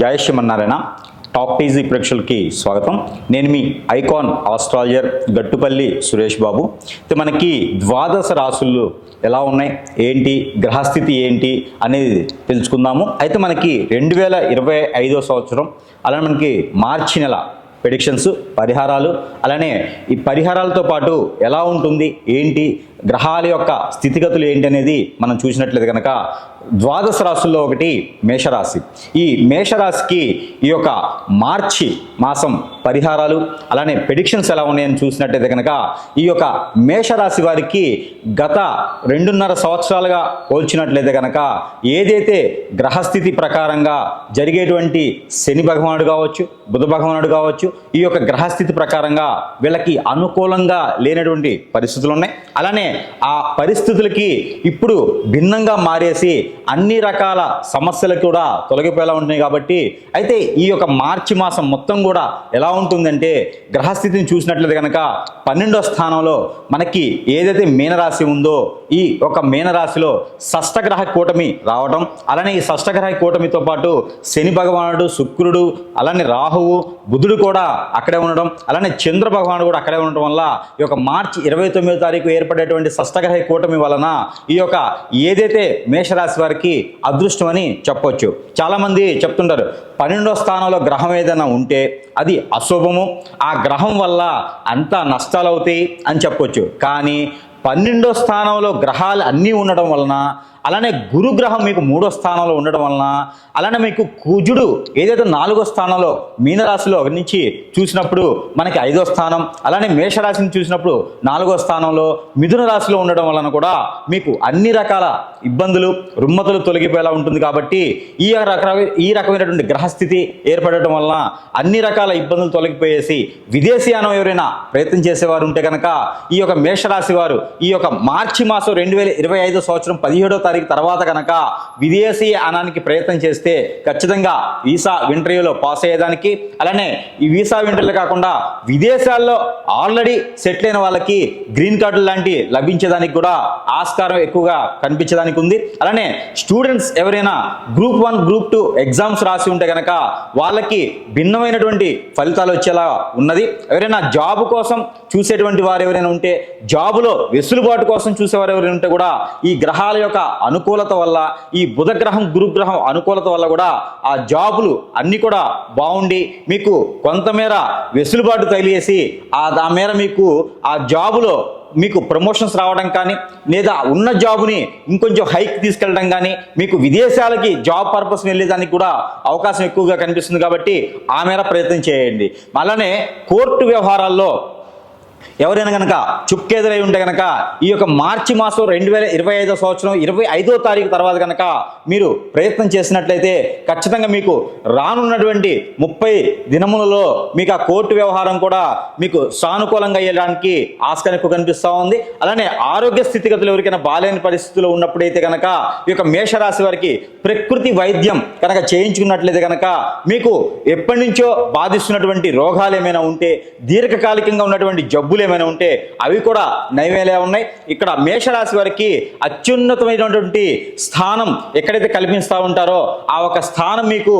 Jayasriman Narayana top TG ప్రేక్షకులకి స్వాగతం. నేను మీ ఐకాన్ ఆస్ట్రాలజర్ గట్టుపల్లి సురేష్ బాబు. అయితే మనకి ద్వాదశ రాసులు ఎలా ఉన్నాయి? ఏంటి? గ్రహస్థితి ఏంటి? అనేది తెలుసుకుందాము. అయితే మనకి రెండు వేల ఇరవై ఐదో సంవత్సరం అలానే మనకి మార్చి నెల ప్రిడిక్షన్స్ పరిహారాలు అలానే ఈ పరిహారాలతో పాటు ఎలా ఉంటుంది? ఏంటి? గ్రహాల యొక్క స్థితిగతులు ఏంటి అనేది మనం చూసినట్లయితే కనుక ద్వాదశ రాశుల్లో ఒకటి మేషరాశి. ఈ మేషరాశికి ఈ యొక్క మార్చి మాసం పరిహారాలు అలానే ప్రెడిక్షన్స్ ఎలా ఉన్నాయని చూసినట్లయితే కనుక ఈ యొక్క మేషరాశి వారికి గత రెండున్నర సంవత్సరాలుగా పోల్చినట్లయితే కనుక ఏదైతే గ్రహస్థితి ప్రకారంగా జరిగేటువంటి శని భగవానుడు కావచ్చు బుధ భగవానుడు కావచ్చు ఈ యొక్క గ్రహస్థితి ప్రకారంగా వీళ్ళకి అనుకూలంగా లేనటువంటి పరిస్థితులు ఉన్నాయి. అలానే ఆ పరిస్థితులకి ఇప్పుడు భిన్నంగా మారేసి అన్ని రకాల సమస్యలు కూడా తొలగిపోయేలా ఉంటున్నాయి కాబట్టి అయితే ఈ యొక్క మార్చి మాసం మొత్తం కూడా ఎలా ఉంటుందంటే గ్రహస్థితిని చూసినట్లయితే కనుక పన్నెండో స్థానంలో మనకి ఏదైతే మీనరాశి ఉందో ఈ ఒక మీనరాశిలో షష్టగ్రహ కూటమి రావడం అలానే ఈ షష్టగ్రహ కూటమితో పాటు శని భగవానుడు శుక్రుడు అలానే రాహువు బుధుడు కూడా అక్కడే ఉండడం అలానే చంద్ర భగవానుడు కూడా అక్కడే ఉండడం వల్ల ఈ యొక్క మార్చి ఇరవై తొమ్మిదో తారీఖు ఏర్పడేటువంటి షష్టగ్రహ కూటమి వలన ఈ యొక్క ఏదైతే మేషరాశి వారికి అదృష్టం అని చెప్పొచ్చు. చాలామంది చెప్తుంటారు పన్నెండో స్థానంలో గ్రహం ఏదైనా ఉంటే అది అశుభము ఆ గ్రహం వల్ల అంతా నష్టాలు అవుతాయి అని చెప్పొచ్చు. కానీ పన్నెండో స్థానంలో గ్రహాలు అన్నీ ఉండడం వలన అలానే గురుగ్రహం మీకు మూడో స్థానంలో ఉండడం వలన అలానే మీకు కుజుడు ఏదైతే నాలుగో స్థానంలో మీనరాశిలో నుంచి చూసినప్పుడు మనకి ఐదో స్థానం అలానే మేషరాశిని చూసినప్పుడు నాలుగో స్థానంలో మిథున రాశిలో ఉండడం వలన కూడా మీకు అన్ని రకాల ఇబ్బందులు రుమ్మతులు తొలగిపోయేలా ఉంటుంది కాబట్టి ఈ రక ఈ రకమైనటువంటి గ్రహస్థితి ఏర్పడటం వలన అన్ని రకాల ఇబ్బందులు తొలగిపోయేసి విదేశీయానం ఎవరైనా ప్రయత్నం చేసేవారు ఉంటే కనుక ఈ యొక్క మేషరాశి వారు ఈ యొక్క మార్చి మాసం రెండు వేల ఇరవై ఐదో సంవత్సరం పదిహేడో తారీఖు తర్వాత కనుక విదేశీ యానానికి ప్రయత్నం చేస్తే ఖచ్చితంగా వీసా ఇంటర్వ్యూలో పాస్ అయ్యేదానికి అలానే ఈ వీసా ఇంటర్వ్యూలు కాకుండా విదేశాల్లో ఆల్రెడీ సెటిల్ అయిన వాళ్ళకి గ్రీన్ కార్డు లాంటి లభించేదానికి కూడా ఆస్కారం ఎక్కువగా కనిపించడానికి ఉంది. అలానే స్టూడెంట్స్ ఎవరైనా group one group two exams రాసి ఉంటే కనుక వాళ్ళకి భిన్నమైనటువంటి ఫలితాలు వచ్చేలా ఉన్నది. ఎవరైనా జాబ్ కోసం చూసేటువంటి వారు ఎవరైనా ఉంటే జాబులో వెసులుబాటు కోసం చూసేవారు ఎవరైనా ఉంటే కూడా ఈ గ్రహాల యొక్క అనుకూలత వల్ల ఈ బుధగ్రహం గురుగ్రహం అనుకూలత వల్ల కూడా ఆ జాబులు అన్నీ కూడా బాగుండి మీకు కొంతమేర వెసులుబాటు తగిలేసి ఆ దా మేర మీకు ఆ జాబులో మీకు ప్రమోషన్స్ రావడం కానీ లేదా ఉన్న జాబుని ఇంకొంచెం హైక్ తీసుకెళ్ళడం కానీ మీకు విదేశాలకి జాబ్ పర్పస్ వెళ్ళేదానికి కూడా అవకాశం ఎక్కువగా కనిపిస్తుంది కాబట్టి ఆ మేర ప్రయత్నం చేయండి. అలానే కోర్టు వ్యవహారాల్లో ఎవరైనా కనుక చుక్కెదురై ఉంటే కనుక ఈ యొక్క మార్చి మాసం రెండు వేల ఇరవై ఐదో సంవత్సరం ఇరవై ఐదో తారీఖు తర్వాత కనుక మీరు ప్రయత్నం చేసినట్లయితే ఖచ్చితంగా మీకు రానున్నటువంటి ముప్పై దినములలో మీకు ఆ కోర్టు వ్యవహారం కూడా మీకు సానుకూలంగా అయ్యడానికి ఆస్కారం ఎక్కువ కనిపిస్తూ ఉంది. అలానే ఆరోగ్య స్థితిగతులు ఎవరికైనా బాలేని పరిస్థితుల్లో ఉన్నప్పుడైతే కనుక ఈ యొక్క మేషరాశి వారికి ప్రకృతి వైద్యం కనుక చేయించుకున్నట్లయితే కనుక మీకు ఎప్పటి నుంచో బాధిస్తున్నటువంటి రోగాలు ఏమైనా ఉంటే దీర్ఘకాలికంగా ఉన్నటువంటి జబ్బు డబ్బులు ఏమైనా ఉంటే అవి కూడా నయమేలా ఉన్నాయి. ఇక్కడ మేషరాశి వారికి అత్యున్నతమైనటువంటి స్థానం ఎక్కడైతే కల్పిస్తూ ఉంటారో ఆ ఒక స్థానం మీకు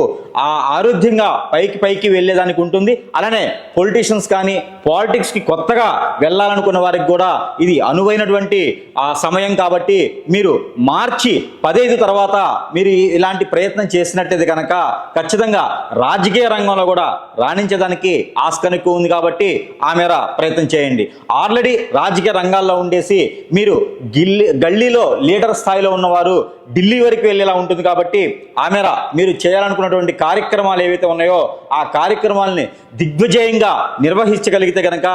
ఆ ఆరోగ్యంగా పైకి పైకి వెళ్ళేదానికి ఉంటుంది. అలానే పొలిటీషియన్స్ కానీ పాలిటిక్స్కి కొత్తగా వెళ్ళాలనుకున్న వారికి కూడా ఇది అనువైనటువంటి ఆ సమయం కాబట్టి మీరు మార్చి పదహైదు తర్వాత మీరు ఇలాంటి ప్రయత్నం చేసినట్లయితే కనుక ఖచ్చితంగా రాజకీయ రంగంలో కూడా రాణించడానికి ఆస్కారం ఎక్కువ ఉంది కాబట్టి ఆ మేర ప్రయత్నం చేయండి. ఆల్రెడీ రాజకీయ రంగాల్లో ఉండేసి మీరు గిల్లి గల్లీలో లీడర్ స్థాయిలో ఉన్నవారు ఢిల్లీ వరకు వెళ్ళేలా ఉంటుంది కాబట్టి ఆ మేర మీరు చేయాలనుకున్నటువంటి కార్యక్రమాలు ఏవైతే ఉన్నాయో ఆ కార్యక్రమాలని దిగ్విజయంగా నిర్వహించగలిగితే కనుక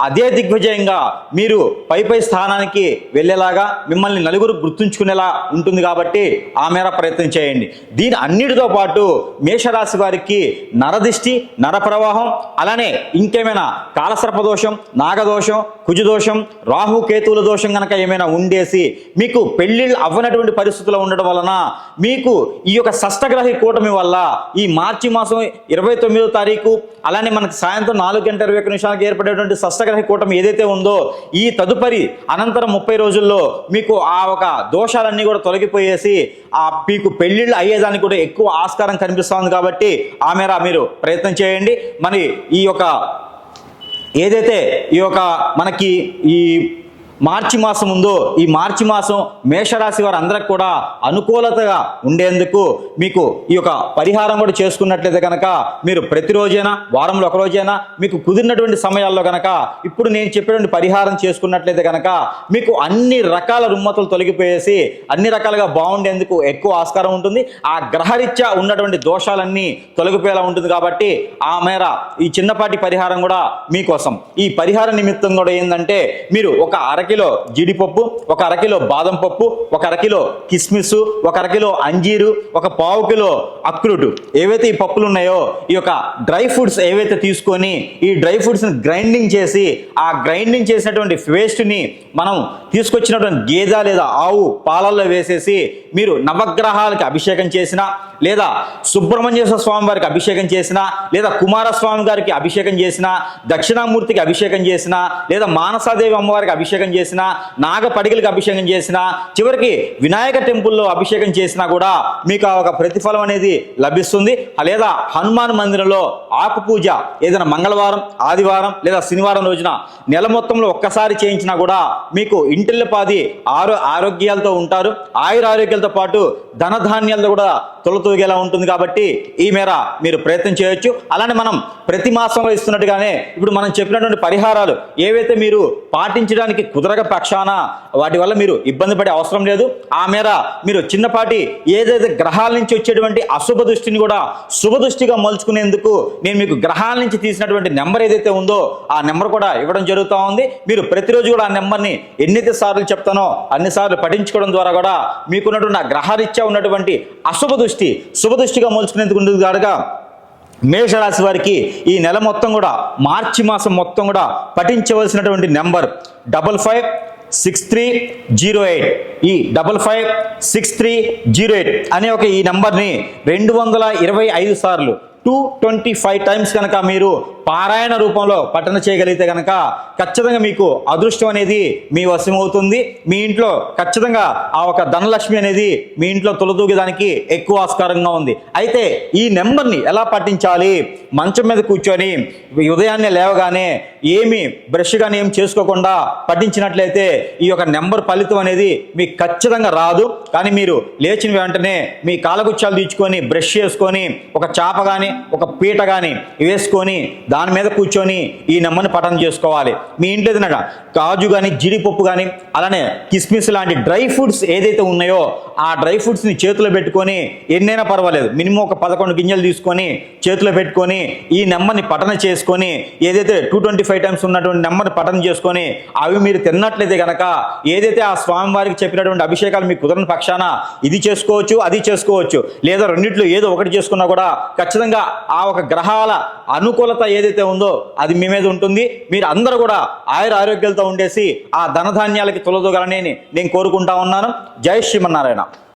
అదే దిగ్విజయంగా మీరు పై పై స్థానానికి వెళ్ళేలాగా మిమ్మల్ని నలుగురు గుర్తుంచుకునేలా ఉంటుంది కాబట్టి ఆ మేర ప్రయత్నం చేయండి. దీని అన్నిటితో పాటు మేషరాశి వారికి నరదిష్టి నర ప్రవాహం అలానే ఇంకేమైనా కాలసర్పదోషం నాగ నాగదోషం కుజదోషం రాహు కేతువుల దోషం కనుక ఏమైనా ఉండేసి మీకు పెళ్ళిళ్ళు అవ్వనటువంటి పరిస్థితుల్లో ఉండడం వలన మీకు ఈ యొక్క షష్టగ్రహి కూటమి వల్ల ఈ మార్చి మాసం ఇరవై తొమ్మిదో తారీఖు అలానే మనకు సాయంత్రం నాలుగు గంటల ఇరవై ఒక్క నిమిషాలకు ఏర్పడేటువంటి షష్టగ్రహి కూటమి ఏదైతే ఉందో ఈ తదుపరి అనంతరం ముప్పై రోజుల్లో మీకు ఆ ఒక దోషాలన్నీ కూడా తొలగిపోయేసి ఆ మీకు పెళ్ళిళ్ళు అయ్యేదానికి కూడా ఎక్కువ ఆస్కారం కనిపిస్తుంది కాబట్టి ఆ మేర మీరు ప్రయత్నం చేయండి. మరి ఈ యొక్క ఏదైతే ఈ యొక్క మనకి ఈ మార్చి మాసం ఉందో ఈ మార్చి మాసం మేషరాశి వారు అందరికి కూడా అనుకూలతగా ఉండేందుకు మీకు ఈ యొక్క పరిహారం కూడా చేసుకున్నట్లయితే కనుక మీరు ప్రతిరోజైనా వారంలో ఒకరోజైనా మీకు కుదిరినటువంటి సమయాల్లో కనుక ఇప్పుడు నేను చెప్పినటువంటి పరిహారం చేసుకున్నట్లయితే కనుక మీకు అన్ని రకాల రుమ్మతులు తొలగిపోయేసి అన్ని రకాలుగా బాగుండేందుకు ఎక్కువ ఆస్కారం ఉంటుంది. ఆ గ్రహరీత్యా ఉన్నటువంటి దోషాలన్నీ తొలగిపోయేలా ఉంటుంది కాబట్టి ఆ మేర ఈ చిన్నపాటి పరిహారం కూడా మీకోసం. ఈ పరిహార నిమిత్తం కూడా ఏంటంటే మీరు ఒక అరకిలో జీడిపప్పు ఒక అరకిలో బాదం పప్పు ఒక అరకిలో కిస్మిస్ ఒక అరకిలో అంజీరు ఒక పావు కిలో అక్రూటు ఏవైతే ఈ పప్పులు ఉన్నాయో ఈ యొక్క డ్రై ఫ్రూట్స్ ఏవైతే తీసుకొని ఈ డ్రై ఫ్రూట్స్ని గ్రైండింగ్ చేసి ఆ గ్రైండింగ్ చేసినటువంటి వేస్ట్ని మనం తీసుకొచ్చినటువంటి గేదె లేదా ఆవు పాలల్లో వేసేసి మీరు నవగ్రహాలకి అభిషేకం చేసినా లేదా సుబ్రహ్మణ్యేశ్వర స్వామి వారికి అభిషేకం చేసినా లేదా కుమారస్వామి గారికి అభిషేకం చేసినా దక్షిణామూర్తికి అభిషేకం చేసినా లేదా మానసాదేవి అమ్మవారికి అభిషేకం చేసినా నాగపడికలకు అభిషేకం చేసినా చివరికి వినాయక టెంపుల్లో అభిషేకం చేసినా కూడా మీకు ఆ ఒక ప్రతిఫలం అనేది లభిస్తుంది. లేదా హనుమాన్ మందిరంలో ఆకు పూజ ఏదైనా మంగళవారం ఆదివారం లేదా శనివారం రోజున నెల మొత్తంలో ఒక్కసారి చేయించినా కూడా మీకు ఇంటిల్లపాది ఆరో ఆరోగ్యాలతో ఉంటారు. ఆయుర ఆరోగ్యాలతో పాటు ధనధాన్యాలతో కూడా తొలతూగేలా ఉంటుంది కాబట్టి ఈ మేర మీరు ప్రయత్నం చేయొచ్చు. అలానే మనం ప్రతి మాసంలో ఇస్తున్నట్టుగానే ఇప్పుడు మనం చెప్పినటువంటి పరిహారాలు ఏవైతే మీరు పాటించడానికి కుదరక పక్షాన వాటి వల్ల మీరు ఇబ్బంది పడే అవసరం లేదు. ఆ మేర మీరు చిన్నపాటి ఏదైతే గ్రహాల నుంచి వచ్చేటువంటి అశుభ దృష్టిని కూడా శుభ దృష్టిగా మలుచుకునేందుకు నేను మీకు గ్రహాల నుంచి తీసినటువంటి నెంబర్ ఏదైతే ఉందో ఆ నెంబర్ కూడా ఇవ్వడం జరుగుతూ ఉంది. మీరు ప్రతిరోజు కూడా ఆ నెంబర్ని ఎన్నైతే సార్లు చెప్తానో అన్ని సార్లు పఠించుకోవడం ద్వారా కూడా మీకున్నటువంటి ఆ గ్రహరీత్యా ఉన్నటువంటి అశుభ దృష్టి శుభ దృష్టిగా మలుచుకునేందుకు ఉండదు కనుక మేషరాశి వారికి ఈ నెల మొత్తం కూడా మార్చి మాసం మొత్తం కూడా పఠించవలసినటువంటి number double five six three zero eight. ఈ double five six three zero eight అనే ఒక ఈ నెంబర్ని రెండు వందల ఇరవై ఐదు సార్లు టూ ట్వంటీ ఫైవ్ టైమ్స్ కనుక మీరు పారాయణ రూపంలో పఠన చేయగలిగితే కనుక ఖచ్చితంగా మీకు అదృష్టం అనేది మీ వశం అవుతుంది. మీ ఇంట్లో ఖచ్చితంగా ఆ ఒక ధనలక్ష్మి అనేది మీ ఇంట్లో తులదూగేదానికి ఎక్కువ ఆస్కారంగా ఉంది. అయితే ఈ నెంబర్ని ఎలా పట్టించాలి మంచం మీద కూర్చొని ఉదయాన్నే లేవగానే ఏమి బ్రష్ కానీ ఏం చేసుకోకుండా పట్టించినట్లయితే ఈ యొక్క నెంబర్ ఫలితం అనేది మీకు ఖచ్చితంగా రాదు. కానీ మీరు లేచిన వెంటనే మీ కాలగుచ్చాలు తీర్చుకొని బ్రష్ చేసుకొని ఒక చాప కానీ ఒక పీట కానీ వేసుకొని దాని మీద కూర్చొని ఈ నెమ్మని పఠనం చేసుకోవాలి. మీ ఇంట్లో ఏదైనా కాజు కానీ జీడిపప్పు కానీ అలానే కిస్మిస్ లాంటి డ్రై ఫ్రూట్స్ ఏదైతే ఉన్నాయో ఆ డ్రై ఫ్రూట్స్ని చేతిలో పెట్టుకొని ఎన్నైనా పర్వాలేదు. మినిమం ఒక పదకొండు గింజలు తీసుకొని చేతిలో పెట్టుకొని ఈ నెమ్మని పఠన చేసుకొని ఏదైతే టూ ట్వంటీ ఫైవ్ టైమ్స్ ఉన్నటువంటి నెమ్మని పఠనం చేసుకొని అవి మీరు తిన్నట్లయితే కనుక ఏదైతే ఆ స్వామివారికి చెప్పినటువంటి అభిషేకాలు మీకు కుదరని పక్షాన ఇది చేసుకోవచ్చు అది చేసుకోవచ్చు. లేదా రెండిట్లో ఏదో ఒకటి చేసుకున్నా కూడా ఖచ్చితంగా ఆ ఒక గ్రహాల అనుకూలత ఏదైతే ఉందో అది మీ మీద ఉంటుంది. మీరు అందరూ కూడా ఆయుర ఆరోగ్యాలతో ఉండేసి ఆ ధనధాన్యాలకి తొలదోగలని నేను కోరుకుంటా ఉన్నాను. జై శ్రీమన్నారాయణ.